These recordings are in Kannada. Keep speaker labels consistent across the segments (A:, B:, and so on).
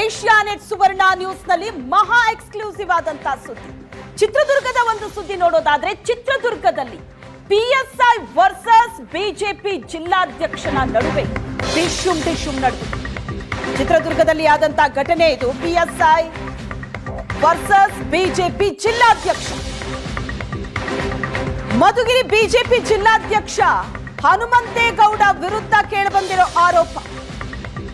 A: ಏಷ್ಯಾನೆಟ್ ಸುವರ್ಣ ನ್ಯೂಸ್ನಲ್ಲಿ ಮಹಾ ಎಕ್ಸ್ಕ್ಲೂಸಿವ್ ಆದಂತಹ ಸುದ್ದಿ. ಚಿತ್ರದುರ್ಗದ ಒಂದು ಸುದ್ದಿ ನೋಡೋದಾದ್ರೆ ಚಿತ್ರದುರ್ಗದಲ್ಲಿ ಪಿಎಸ್ಐ ವರ್ಸಸ್ ಬಿಜೆಪಿ ಜಿಲ್ಲಾಧ್ಯಕ್ಷನ ನಡುವೆ ಡಿಶುಮ್ ಡಿಶುಮ್ ನಡೆದಿದೆ. ಚಿತ್ರದುರ್ಗದಲ್ಲಿ ಆದಂತಹ ಘಟನೆ ಇದು. ಪಿಎಸ್ಐ ವರ್ಸಸ್ ಬಿಜೆಪಿ ಜಿಲ್ಲಾಧ್ಯಕ್ಷ. ಮಧುಗಿರಿ ಬಿಜೆಪಿ ಜಿಲ್ಲಾಧ್ಯಕ್ಷ ಹನುಮಂತೇಗೌಡ ವಿರುದ್ಧ ಕೇಳಿಬಂದಿರೋ ಆರೋಪ.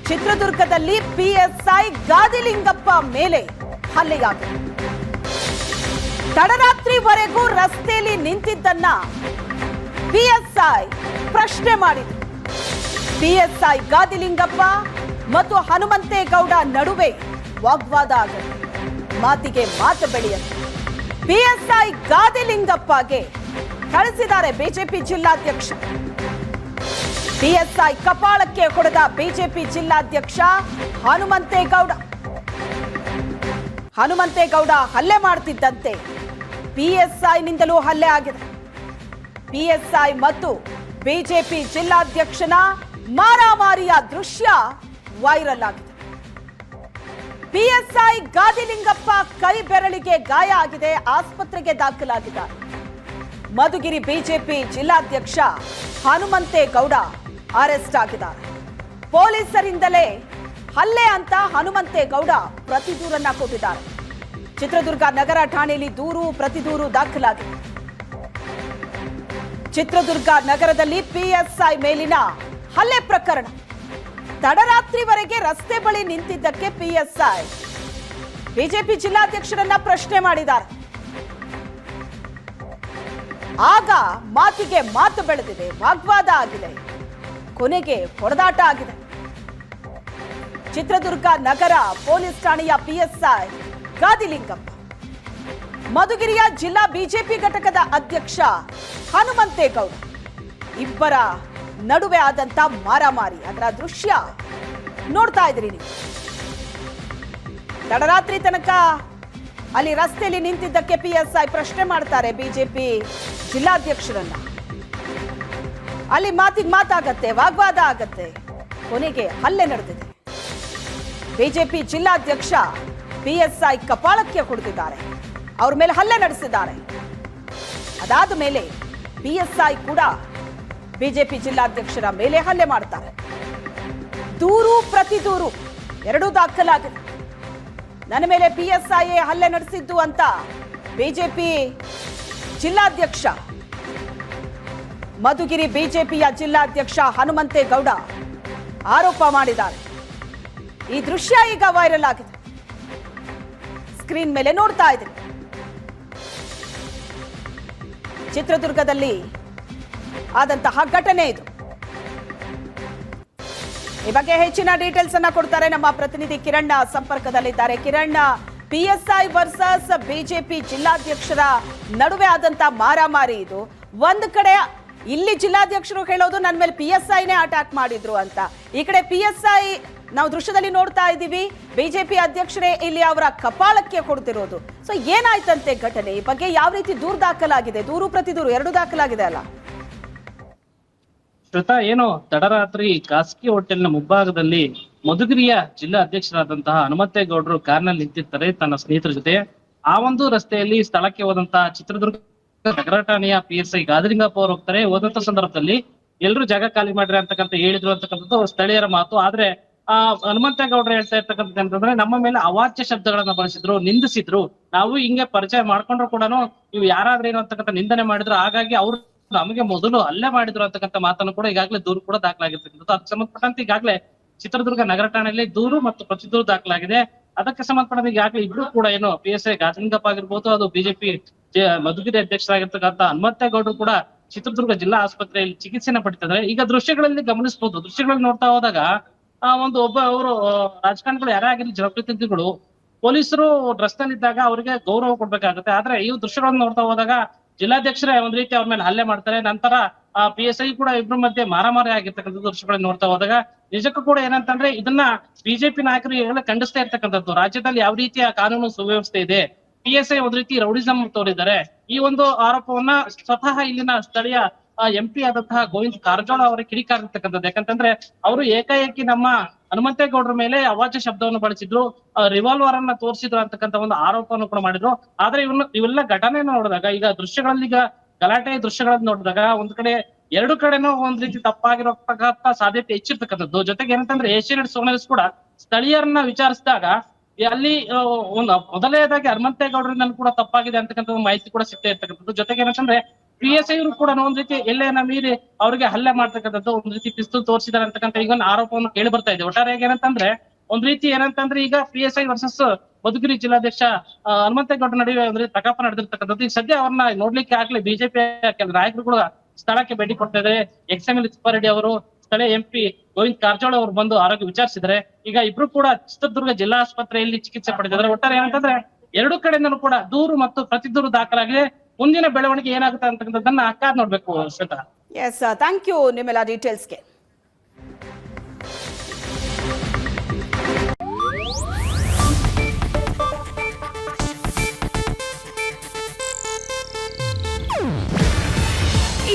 A: ಚಿತ್ರದುರ್ಗದಲ್ಲಿ ಪಿಎಸ್ಐ ಗಾದಿಲಿಂಗಪ್ಪ ಮೇಲೆ ಹಲ್ಲೆಯಾಗಿದೆ. ತಡರಾತ್ರಿವರೆಗೂ ರಸ್ತೆಯಲ್ಲಿ ನಿಂತಿದ್ದನ್ನ ಪಿಎಸ್ಐ ಪ್ರಶ್ನೆ ಮಾಡಿದೆ. ಪಿಎಸ್ಐ ಗಾದಿಲಿಂಗಪ್ಪ ಮತ್ತು ಹನುಮಂತೇಗೌಡ ನಡುವೆ ವಾಗ್ವಾದ ಆಗುತ್ತೆ ಮಾತಿಗೆ ಮಾತು ಬೆಳೆಯುತ್ತೆ ಪಿಎಸ್ಐ ಗಾದಿಲಿಂಗಪ್ಪಗೆ ಕಳಿಸಿದ್ದಾರೆ ಬಿಜೆಪಿ ಜಿಲ್ಲಾಧ್ಯಕ್ಷ ಪಿಎಸ್ಐ ಕಪಾಳಕ್ಕೆ ಹೊಡೆದ ಬಿಜೆಪಿ ಜಿಲ್ಲಾಧ್ಯಕ್ಷ ಹನುಮಂತೇಗೌಡ. ಹನುಮಂತೇಗೌಡ ಹಲ್ಲೆ ಮಾಡ್ತಿದ್ದಂತೆ. ಪಿಎಸ್ಐನಿಂದಲೂ ಹಲ್ಲೆ ಆಗಿದೆ. ಪಿಎಸ್ಐ ಮತ್ತು ಬಿಜೆಪಿ ಜಿಲ್ಲಾಧ್ಯಕ್ಷನ ಮಾರಾಮಾರಿಯ ದೃಶ್ಯ ವೈರಲ್ ಆಗಿದೆ. ಪಿಎಸ್ಐ ಗಾದಿಲಿಂಗಪ್ಪ ಕೈ ಬೆರಳಿಗೆ ಗಾಯ ಆಗಿದೆ, ಆಸ್ಪತ್ರೆಗೆ ದಾಖಲಾಗಿದ್ದಾರೆ. ಮಧುಗಿರಿ ಬಿಜೆಪಿ ಜಿಲ್ಲಾಧ್ಯಕ್ಷ ಹನುಮಂತೇಗೌಡ ಅರೆಸ್ಟ್ ಆಗಿದ್ದಾರೆ. ಪೊಲೀಸರಿಂದಲೇ ಹಲ್ಲೆ ಅಂತ ಹನುಮಂತೇಗೌಡ ಪ್ರತಿದೂರನ್ನ ಕೊಟ್ಟಿದ್ದಾರೆ. ಚಿತ್ರದುರ್ಗ ನಗರ ಠಾಣೆಯಲ್ಲಿ ದೂರು, ಪ್ರತಿದೂರು ದಾಖಲಾಗಿದೆ. ಚಿತ್ರದುರ್ಗ ನಗರದಲ್ಲಿ ಪಿಎಸ್ಐ ಮೇಲಿನ ಹಲ್ಲೆ ಪ್ರಕರಣ. ತಡರಾತ್ರಿವರೆಗೆ ರಸ್ತೆ ಬಳಿ ನಿಂತಿದ್ದಕ್ಕೆ ಪಿಎಸ್ಐ ಬಿಜೆಪಿ ಜಿಲ್ಲಾಧ್ಯಕ್ಷರನ್ನ ಪ್ರಶ್ನೆ ಮಾಡಿದ್ದಾರೆ. ಆಗ ಮಾತಿಗೆ ಮಾತು ಬೆಳೆದಿದೆ. ವಾಗ್ವಾದ ಆಗಿದೆ. ಕೊನೆಗೆ ಹೊಡೆದಾಟ ಆಗಿದೆ. ಚಿತ್ರದುರ್ಗ ನಗರ ಪೊಲೀಸ್ ಠಾಣೆಯ ಪಿಎಸ್ಐ ಗಾದಿಲಿಂಗಪ್ಪ. ಮಧುಗಿರಿಯ ಜಿಲ್ಲಾ ಬಿಜೆಪಿ ಘಟಕದ ಅಧ್ಯಕ್ಷ ಹನುಮಂತೇಗೌಡ. ಇಬ್ಬರ ನಡುವೆ ಆದಂತ ಮಾರಾಮಾರಿ ಅದರ ದೃಶ್ಯ ನೋಡ್ತಾ ಇದ್ರಿ ನೀವು. ತಡರಾತ್ರಿ ತನಕ ಅಲ್ಲಿ ರಸ್ತೆಯಲ್ಲಿ ನಿಂತಿದ್ದಕ್ಕೆ ಪಿಎಸ್ಐ ಪ್ರಶ್ನೆ ಮಾಡ್ತಾರೆ ಬಿಜೆಪಿ ಜಿಲ್ಲಾಧ್ಯಕ್ಷರನ್ನ. ಅಲ್ಲಿ ಮಾತಿಗೆ ಮಾತಾಗತ್ತೆ, ವಾಗ್ವಾದ ಆಗತ್ತೆ. ಕೊನೆಗೆ ಹಲ್ಲೆ ನಡೆದಿದೆ. ಬಿಜೆಪಿ ಜಿಲ್ಲಾಧ್ಯಕ್ಷ ಪಿಎಸ್ಐ ಕಪಾಳಕ್ಕೆ ಕುಡಿದಿದ್ದಾರೆ. ಅವ್ರ ಮೇಲೆ ಹಲ್ಲೆ ನಡೆಸಿದ್ದಾರೆ. ಅದಾದ ಮೇಲೆ ಪಿಎಸ್ಐ ಕೂಡ ಬಿಜೆಪಿ ಜಿಲ್ಲಾಧ್ಯಕ್ಷರ ಮೇಲೆ ಹಲ್ಲೆ ಮಾಡ್ತಾರೆ. ದೂರು ಪ್ರತಿ ದೂರು ಎರಡೂ ದಾಖಲಾಗಿದೆ. ನನ್ನ ಮೇಲೆ ಪಿಎಸ್ಐ ಹಲ್ಲೆ ನಡೆಸಿದ್ದು ಅಂತ ಬಿಜೆಪಿ ಜಿಲ್ಲಾಧ್ಯಕ್ಷ ಮಧುಗಿರಿ ಬಿಜೆಪಿಯ ಜಿಲ್ಲಾಧ್ಯಕ್ಷ ಹನುಮಂತೇಗೌಡ ಆರೋಪ ಮಾಡಿದ್ದಾರೆ. ಈ ದೃಶ್ಯ ಈಗ ವೈರಲ್ ಆಗಿದೆ. ಸ್ಕ್ರೀನ್ ಮೇಲೆ ನೋಡ್ತಾ ಇದ್ರಿ ಚಿತ್ರದುರ್ಗದಲ್ಲಿ ಆದಂತಹ ಘಟನೆ ಇದು. ಈ ಬಗ್ಗೆ ಹೆಚ್ಚಿನ ಡೀಟೇಲ್ಸ್ ಅನ್ನ ಕೊಡ್ತಾರೆ ನಮ್ಮ ಪ್ರತಿನಿಧಿ ಕಿರಣ್ ಸಂಪರ್ಕದಲ್ಲಿದ್ದಾರೆ. ಕಿರಣ್ ಪಿಎಸ್ಐ ವರ್ಸಸ್ ಬಿಜೆಪಿ ಜಿಲ್ಲಾಧ್ಯಕ್ಷರ ನಡುವೆ ಆದಂತಹ ಮಾರಾಮಾರಿ ಇದು. ಒಂದು ಕಡೆ ಇಲ್ಲಿ ಜಿಲ್ಲಾಧ್ಯಕ್ಷರು ಹೇಳೋದು ನನ್ನ ಮೇಲೆ ಪಿ ಎಸ್ ಐನೇ ಅಟ್ಯಾಕ್ ಮಾಡಿದ್ರು ಅಂತ. ಈ ಕಡೆ ಪಿ ಎಸ್ ಐ ನಾವು ದೃಶ್ಯದಲ್ಲಿ ನೋಡ್ತಾ ಇದ್ದೀವಿ. ಬಿಜೆಪಿ ಅಧ್ಯಕ್ಷರೇ ಇಲ್ಲಿ ಅವರ ಕಪಾಳಕ್ಕೆ ಕೊಡ್ತಿರೋದು ಸೊ ಏನಾಯ್ತಂತೆ ಘಟನೆ? ಈ ಬಗ್ಗೆ ಯಾವ ರೀತಿ ದೂರು ದಾಖಲಾಗಿದೆ? ದೂರು ಪ್ರತಿ ದೂರು, ಎರಡು ದಾಖಲಾಗಿದೆ ಅಲ್ಲ?
B: ಶ್ರುತ, ಏನು? ತಡರಾತ್ರಿ ಖಾಸಗಿ ಹೋಟೆಲ್ನ ಮುಂಭಾಗದಲ್ಲಿ ಮಧುಗಿರಿಯ ಜಿಲ್ಲಾ ಅಧ್ಯಕ್ಷರಾದಂತಹ ಹನುಮಂತೇಗೌಡರು ಕಾರ್ನಲ್ಲಿ ನಿಂತಿರ್ತಾರೆ ತನ್ನ ಸ್ನೇಹಿತರ ಜೊತೆ. ಆ ಒಂದು ರಸ್ತೆಯಲ್ಲಿ ಸ್ಥಳಕ್ಕೆ ಹೋದಂತಹ ಚಿತ್ರದುರ್ಗ ನಗರ ಠಾಣೆಯ ಪಿ ಎಸ್ ಐ ಗಾದಲಿಂಗಪ್ಪ ಅವರು ಹೋಗ್ತಾರೆ. ಹೋದಂತ ಸಂದರ್ಭದಲ್ಲಿ ಎಲ್ರು ಜಾಗ ಖಾಲಿ ಮಾಡ್ರಿ ಅಂತಕ್ಕಂಥ ಹೇಳಿದ್ರು ಅಂತಕ್ಕಂಥದ್ದು ಸ್ಥಳೀಯರ ಮಾತು. ಆದ್ರೆ ಆ ಹನುಮಂತೇಗೌಡರು ಹೇಳ್ತಾ ಇರ್ತಕ್ಕಂಥದ್ದು ಅಂತಂದ್ರೆ ನಮ್ಮ ಮೇಲೆ ಅವಾಚ್ಯ ಶಬ್ದಗಳನ್ನ ಬಳಸಿದ್ರು, ನಿಂದಿಸಿದ್ರು. ನಾವು ಹಿಂಗೆ ಪರಿಚಯ ಮಾಡ್ಕೊಂಡ್ರು ಕೂಡ ನೀವು ಯಾರಾದ್ರೇನು ಅಂತಕ್ಕಂಥ ನಿಂದನೆ ಮಾಡಿದ್ರು. ಹಾಗಾಗಿ ಅವ್ರು ನಮಗೆ ಮೊದಲು ಅಲ್ಲೇ ಮಾಡಿದ್ರು ಅಂತಕ್ಕಂಥ ಮಾತನ್ನು ಕೂಡ ಈಗಾಗಲೇ ದೂರು ಕೂಡ ದಾಖಲಾಗಿರ್ತಕ್ಕಂಥದ್ದು. ಅದಕ್ಕೆ ಸಂಬಂಧಪಟ್ಟಂತೆ ಈಗಾಗಲೇ ಚಿತ್ರದುರ್ಗ ನಗರ ಠಾಣೆಯಲ್ಲಿ ದೂರು ಮತ್ತು ಪ್ರತಿದೂರು ದಾಖಲಾಗಿದೆ. ಅದಕ್ಕೆ ಸಂಬಂಧಪಟ್ಟಂತೆ ಈಗಾಗಲೇ ಇಬ್ರು ಕೂಡ ಏನು ಪಿ ಎಸ್ ಐ ಗಾಜಲಿಂಗಪ್ಪ ಆಗಿರ್ಬೋದು, ಅದು ಬಿಜೆಪಿ ಮಧುಗಿರಿ ಅಧ್ಯಕ್ಷರಾಗಿರ್ತಕ್ಕಂಥ ಹನುಮಂತೇಗೌಡರು ಕೂಡ ಚಿತ್ರದುರ್ಗ ಜಿಲ್ಲಾ ಆಸ್ಪತ್ರೆಯಲ್ಲಿ ಚಿಕಿತ್ಸೆನ ಪಡಿತಿದ್ದಾರೆ. ಈಗ ದೃಶ್ಯಗಳಲ್ಲಿ ಗಮನಿಸಬಹುದು ದೃಶ್ಯಗಳಲ್ಲಿ ನೋಡ್ತಾ ಹೋದಾಗ, ಆ, ಒಂದು ಒಬ್ಬ ಅವರು ರಾಜಕಾರಣಿಗಳು ಯಾರೇ ಆಗಿರ್ಲಿ, ಜನಪ್ರತಿನಿಧಿಗಳು, ಪೊಲೀಸರು ರಸ್ತೆಯಲ್ಲಿದ್ದಾಗ ಅವರಿಗೆ ಗೌರವ ಕೊಡ್ಬೇಕಾಗುತ್ತೆ. ಆದ್ರೆ ಈ ದೃಶ್ಯಗಳನ್ನು ನೋಡ್ತಾ ಹೋದಾಗ ಜಿಲ್ಲಾಧ್ಯಕ್ಷರೇ ಒಂದ್ ರೀತಿ ಅವ್ರ ಮೇಲೆ ಹಲ್ಲೆ ಮಾಡ್ತಾರೆ. ನಂತರ, ಆ ಪಿ ಎಸ್ ಐ ಕೂಡ ಇಬ್ರ ಮಧ್ಯೆ ಮಾರಾಮಾರಿ ಆಗಿರ್ತಕ್ಕಂಥ ದೃಶ್ಯಗಳನ್ನ ನೋಡ್ತಾ ಹೋದಾಗ, ನಿಜಕ್ಕೂ ಕೂಡ ಏನಂತಂದ್ರೆ ಇದನ್ನ ಬಿಜೆಪಿ ನಾಯಕರು ಈಗಲೇ ಖಂಡಿಸ್ತಾ ಇರ್ತಕ್ಕಂಥದ್ದು. ರಾಜ್ಯದಲ್ಲಿ ಯಾವ ರೀತಿಯ ಕಾನೂನು ಸುವ್ಯವಸ್ಥೆ ಇದೆ? ಪಿ ಎಸ್ ಐ ಒಂದ್ ರೀತಿ ರೌಡಿಸಂ ತೋರಿದ್ದಾರೆ. ಈ ಒಂದು ಆರೋಪವನ್ನ ಸ್ವತಃ ಇಲ್ಲಿನ ಸ್ಥಳೀಯ ಎಂ ಪಿ ಆದಂತಹ ಗೋವಿಂದ್ ಕಾರಜೋಳ ಅವರ ಕಿಡಿಕಾರಿರ್ತಕ್ಕಂಥದ್ದು. ಯಾಕಂತಂದ್ರೆ ಅವರು ಏಕಾಏಕಿ ನಮ್ಮ ಹನುಮಂತೇಗೌಡರ ಮೇಲೆ ಅವಾಚ್ಯ ಶಬ್ದವನ್ನು ಬಳಸಿದ್ರು ರಿವಾಲ್ವರ್ ಅನ್ನ ತೋರಿಸಿದ್ರು ಅಂತಕ್ಕಂತ ಒಂದು ಆರೋಪವನ್ನು ಕೂಡ ಮಾಡಿದ್ರು. ಆದ್ರೆ ಇವನ್ನ ಇವೆಲ್ಲ ಘಟನೆಯನ್ನು ನೋಡಿದಾಗ, ಈಗ ದೃಶ್ಯಗಳಲ್ಲಿ ಈಗ ಗಲಾಟೆ ದೃಶ್ಯಗಳನ್ನ ನೋಡಿದಾಗ ಒಂದ್ ಕಡೆ, ಎರಡು ಕಡೆನೂ ಒಂದ್ ರೀತಿ ತಪ್ಪಾಗಿರತಕ್ಕಂತ ಸಾಧ್ಯತೆ ಹೆಚ್ಚಿರ್ತಕ್ಕಂಥದ್ದು. ಜೊತೆಗೆ ಏನಂತಂದ್ರೆ ಏಷ್ಯನ್ ಸೋನಲ್ಸ್ ಕೂಡ ಸ್ಥಳೀಯರನ್ನ ವಿಚಾರಿಸಿದಾಗ ಅಲ್ಲಿ ಒಂದು ಮೊದಲನೇದಾಗಿ ಹನುಮಂತೇಗೌಡರಿಂದ ಕೂಡ ತಪ್ಪಾಗಿದೆ ಅಂತಕ್ಕಂಥ ಮಾಹಿತಿ ಕೂಡ ಸಿಗ್ತಾ ಇರ್ತಕ್ಕಂಥದ್ದು. ಜೊತೆಗೆ ಏನಂತಂದ್ರೆ ಪಿ ಎಸ್ ಐರು ಕೂಡ ಒಂದ್ ರೀತಿ ಎಲ್ಲೇನ ಮೀರಿ ಅವರಿಗೆ ಹಲ್ಲೆ ಮಾಡ್ತಕ್ಕಂಥದ್ದು ಒಂದ್ ರೀತಿ ಪಿಸ್ತೂಲ್ ತೋರಿಸಿದಾರೆ ಅಂತಕ್ಕಂಥ ಈಗ ಒಂದು ಆರೋಪವನ್ನು ಕೇಳಿ ಬರ್ತಾ ಇದೆ. ಒಟ್ಟಾರೆಯಾಗಿ ಏನಂತಂದ್ರೆ, ಒಂದ್ ರೀತಿ ಏನಂತಂದ್ರೆ ಈಗ P S I versus Madhugiri ಜಿಲ್ಲಾಧ್ಯಕ್ಷ ಹನುಮಂತೇಗೌಡ ನಡುವೆ ಒಂದ್ ರೀತಿ ಪ್ರಕಾಪ ನಡೆದಿರ್ತಕ್ಕಂಥದ್ದು. ಈಗ ಸದ್ಯ ಅವ್ರನ್ನ ನೋಡ್ಲಿಕ್ಕೆ ಆಗ್ಲಿ ಬಿಜೆಪಿ ನಾಯಕರು ಕೂಡ ಸ್ಥಳಕ್ಕೆ ಭೇಟಿ ಕೊಡ್ತಾ ಇದ್ದಾರೆ ಎಕ್ಸ್ ಎಂ ಎಲ್ ತಿಪ್ಪಾರೆಡ್ಡಿ ಅವರು ಸ್ಥಳೀಯ ಎಂಪಿ ಗೋವಿಂದ್ ಕಾರಜೋಳ ಅವರು ಬಂದು ಆರೋಗ್ಯ ವಿಚಾರಿಸಿದ್ರೆ, ಈಗ ಇಬ್ರು ಕೂಡ ಚಿತ್ರದುರ್ಗ ಜಿಲ್ಲಾ ಆಸ್ಪತ್ರೆಯಲ್ಲಿ ಚಿಕಿತ್ಸೆ ಪಡೆದಿದ್ದಾರೆ. ಒಟ್ಟಾರೆ ಏನಂತಂದ್ರೆ, ಎರಡು ಕಡೆಯಿಂದಲೂ ಕೂಡ ದೂರು ಮತ್ತು ಪ್ರತಿ ದೂರು ದಾಖಲಾಗಿದೆ. ಮುಂದಿನ ಬೆಳವಣಿಗೆ ಏನಾಗುತ್ತೆ ಅಂತಕ್ಕಂಥದ್ದನ್ನ ಕಾದ್ ನೋಡ್ಬೇಕು ಶ್ವೇತಾ.
A: ಎಸ್ ಥ್ಯಾಂಕ್ ಯು ನಿಮ್ಮೆಲ್ಲ ಡೀಟೇಲ್ಸ್ಗೆ